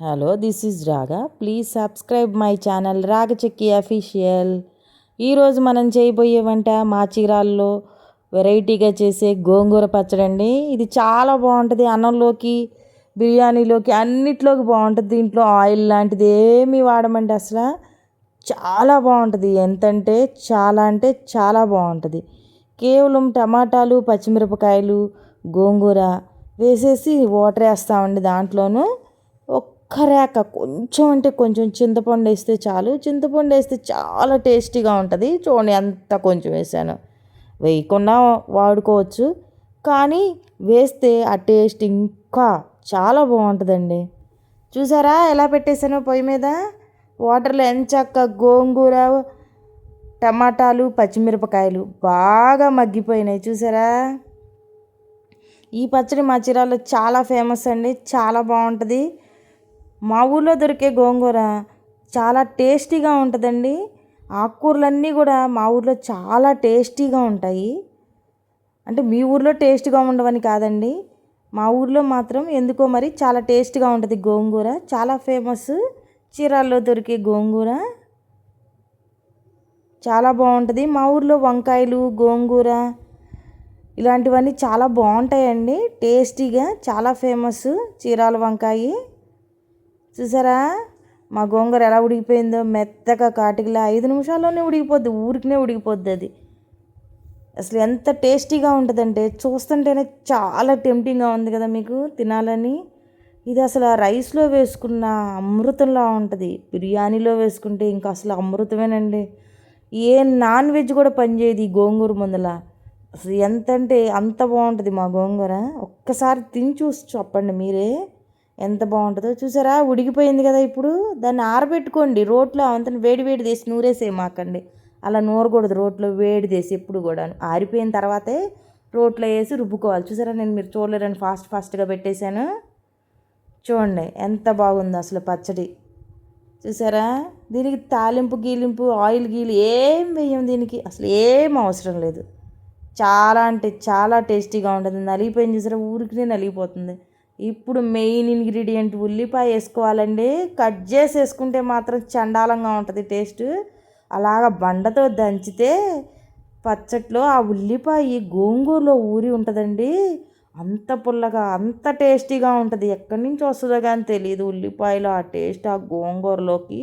Hello this is Raga please subscribe my channel రాగచెక్కి official ఈరోజు మనం చేయబోయే వంట మా చీరాల్లో వెరైటీగా చేసే గోంగూర పచ్చడి అండి ఇది చాలా బాగుంటుంది. అన్నంలోకి బిర్యానీలోకి అన్నిట్లోకి బాగుంటుంది. దీంట్లో ఆయిల్ లాంటిది ఏమీ వాడమండి అసలు. చాలా బాగుంటుంది. ఎంతంటే చాలా అంటే చాలా బాగుంటుంది. కేవలం టమాటాలు పచ్చిమిరపకాయలు గోంగూర వేసేసి వాటర్ వేస్తామండి దాంట్లోనూ. ఒక్క రేక కొంచెం అంటే కొంచెం చింతపండు వేస్తే చాలు. చింతపండు వేస్తే చాలా టేస్టీగా ఉంటుంది. చూడండి అంత కొంచెం వేసాను. వేయకుండా వాడుకోవచ్చు. కానీ వేస్తే ఆ టేస్ట్ ఇంకా చాలా బాగుంటుందండి. చూసారా ఎలా పెట్టేశాను పొయ్యి మీద? వాటర్లో ఎంచక్క గోంగూర టమాటాలు పచ్చిమిరపకాయలు బాగా మగ్గిపోయినాయి. చూసారా? ఈ పచ్చడి మా చీరాల్లో చాలా ఫేమస్ అండి. చాలా బాగుంటుంది. మా ఊళ్ళో దొరికే గోంగూర చాలా టేస్టీగా ఉంటుందండి. ఆకుకూరలన్నీ కూడా మా ఊర్లో చాలా టేస్టీగా ఉంటాయి. అంటే మీ ఊర్లో టేస్ట్గా ఉండవని కాదండి. మా ఊర్లో మాత్రం ఎందుకో మరి చాలా టేస్ట్గా ఉంటుంది గోంగూర. చాలా ఫేమస్ చీరాల్లో దొరికే గోంగూర. చాలా బాగుంటుంది. మా ఊర్లో వంకాయలు గోంగూర ఇలాంటివన్నీ చాలా బాగుంటాయండి. టేస్టీగా చాలా ఫేమస్ చీరాల వంకాయి. చూసారా? మా గోంగూర ఎలా ఉడికిపోయిందో మెత్తగా కాటికిలా ఐదు నిమిషాల్లోనే ఉడికిపోద్ది ఊరికినే ఉడికిపోద్ది అది. అసలు ఎంత టేస్టీగా ఉంటుందంటే చూస్తుంటేనే చాలా టెంప్టింగ్గా ఉంది కదా మీకు తినాలని. ఇది అసలు రైస్లో వేసుకున్న అమృతంలా ఉంటుంది. బిర్యానీలో వేసుకుంటే ఇంకా అసలు అమృతమేనండి. ఏ నాన్ వెజ్ కూడా పనిచేయదు ఈ గోంగూర ముందల. అసలు ఎంత అంటే అంత బాగుంటుంది మా గోంగూర. ఒక్కసారి తిని చూసి చెప్పండి మీరే. ఎంత బాగుంటుందో చూసారా? ఉడికిపోయింది కదా ఇప్పుడు. దాన్ని ఆరబెట్టుకోండి. రోట్లో అంతని వేడి వేడి తీసి నూరేసేయమాకండి అలా నూరకూడదు రోట్లో వేడి తీసి ఎప్పుడు కూడా ఆరిపోయిన తర్వాతే రోట్లో వేసి రుబ్బుకోవాలి. చూసారా? నేను మీరు చూడలేరని ఫాస్ట్ ఫాస్ట్గా పెట్టేశాను. చూడండి ఎంత బాగుందో అసలు పచ్చడి. చూసారా? దీనికి తాలింపు గీలింపు ఆయిల్ గీలు ఏం వేయం దీనికి? అసలు ఏం అవసరం లేదు. చాలా అంటే చాలా టేస్టీగా ఉంటుంది. నలిగిపోయింది చూసారా? ఊరికినే నలిగిపోతుంది. ఇప్పుడు మెయిన్ ఇంగ్రీడియంట్ ఉల్లిపాయ వేసుకోవాలండి. కట్ చేసి వేసుకుంటే మాత్రం చండాలంగా ఉంటుంది టేస్ట్. అలాగ బండతో దంచితే పచ్చట్లో ఆ ఉల్లిపాయ గోంగూరలో ఊరి ఉంటుందండి. అంత పుల్లగా అంత టేస్టీగా ఉంటుంది. ఎక్కడి నుంచి వస్తుందో కానీ తెలియదు ఉల్లిపాయలు ఆ టేస్ట్ ఆ గోంగూరలోకి.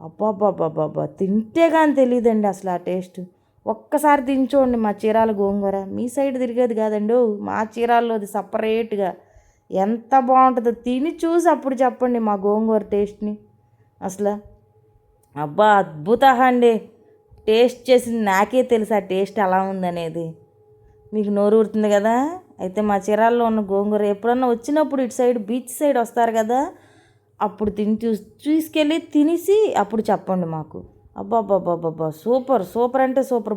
అబ్బాబ్బాబ్బాబ్బా తింటే కానీ తెలియదండి అసలు ఆ టేస్ట్. ఒక్కసారి తినచూడండి మా చీరాల గోంగూర. మీ సైడ్ తిరిగేది కాదండి మా చీరాల్లోది సపరేట్గా ఎంత బాగుంటుందో తిని చూసి అప్పుడు చెప్పండి మా గోంగూర టేస్ట్ని. అసలు అబ్బా అద్భుత అండి. టేస్ట్ చేసింది నాకే తెలుసు ఆ టేస్ట్ ఎలా ఉందనేది. మీకు నోరు ఊరుతుంది కదా? అయితే మా చీరాల్లో ఉన్న గోంగూర ఎప్పుడన్నా వచ్చినప్పుడు ఇటు సైడ్ బీచ్ సైడ్ వస్తారు కదా? అప్పుడు తిని చూ తీసుకెళ్ళి తినేసి అప్పుడు చెప్పండి మాకు. అబ్బా అబ్బా అబ్బా సూపర్ సూపర్ అంటే సూపర్